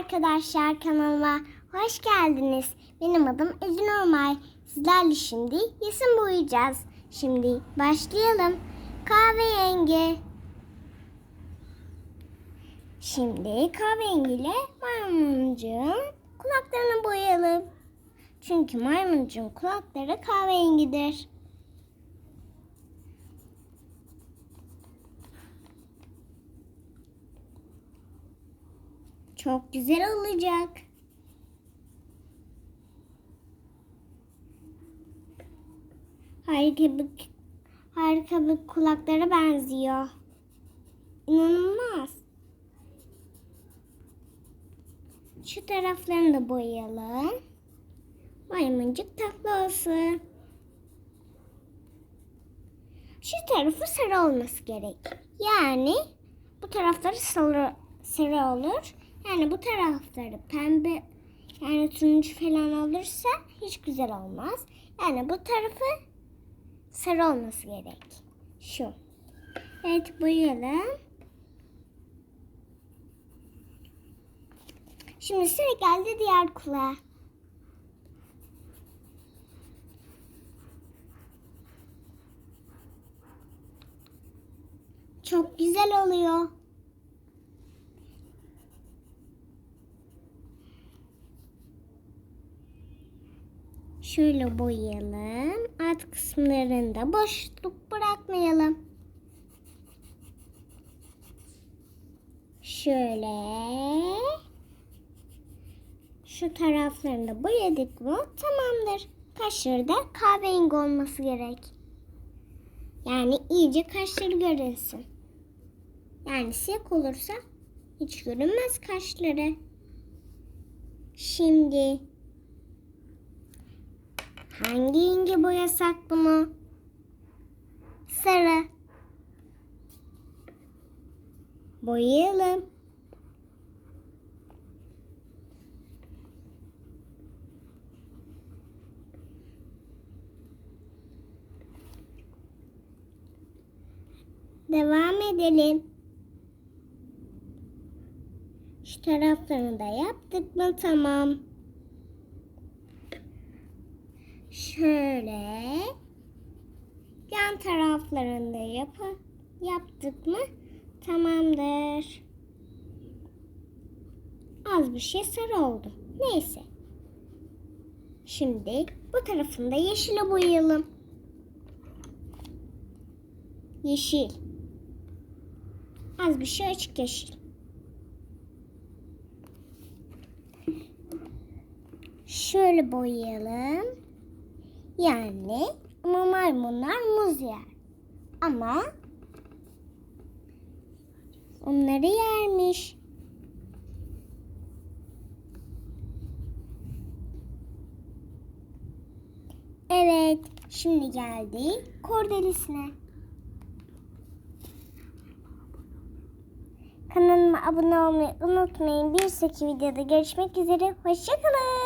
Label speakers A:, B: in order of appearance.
A: arkadaşlar kanalıma hoş geldiniz. Benim adım Ece Normal. Sizlerle şimdi resim boyayacağız. Şimdi başlayalım. Kahverengi. Şimdi kahverengiyle maymuncuğun kulaklarını boyayalım. Çünkü maymuncuğun kulakları kahverengidir. Çok güzel olacak. Harika bir, harika bir kulaklara benziyor. İnanılmaz. Şu taraflarını da boyayalım. Maymuncuk tatlı olsun. Şu tarafı sarı olması gerek. Yani bu tarafları sarı, sarı olur. Yani bu tarafları pembe yani turuncu falan olursa hiç güzel olmaz. Yani bu tarafı sarı olması gerek. Şu. Evet boyayalım. Şimdi sıra geldi diğer kulağa. Çok güzel oluyor. Şöyle boyayalım. Alt kısımlarında boşluk bırakmayalım. Şöyle. Şu taraflarını da boyadık mı tamamdır. Kaşları da kahverengi olması gerek. Yani iyice kaşları görünsün. Yani siyah olursa hiç görünmez kaşları. Şimdi hangi rengi boyasak bunu? Sarı. Boyayalım. Devam edelim. Şu taraflarını da yaptık mı? Tamam. Şöyle yan taraflarını da yap yaptık mı? Tamamdır. Az bir şey sarı oldu. Neyse. Şimdi bu tarafını da yeşile boyayalım. Yeşil. Az bir şey açık yeşil. Şöyle boyayalım. Yani ama maymunlar muz yer. Ama onları yermiş. Evet, şimdi geldi kordelisine. Kanalıma abone olmayı unutmayın. Bir sonraki videoda görüşmek üzere. Hoşçakalın.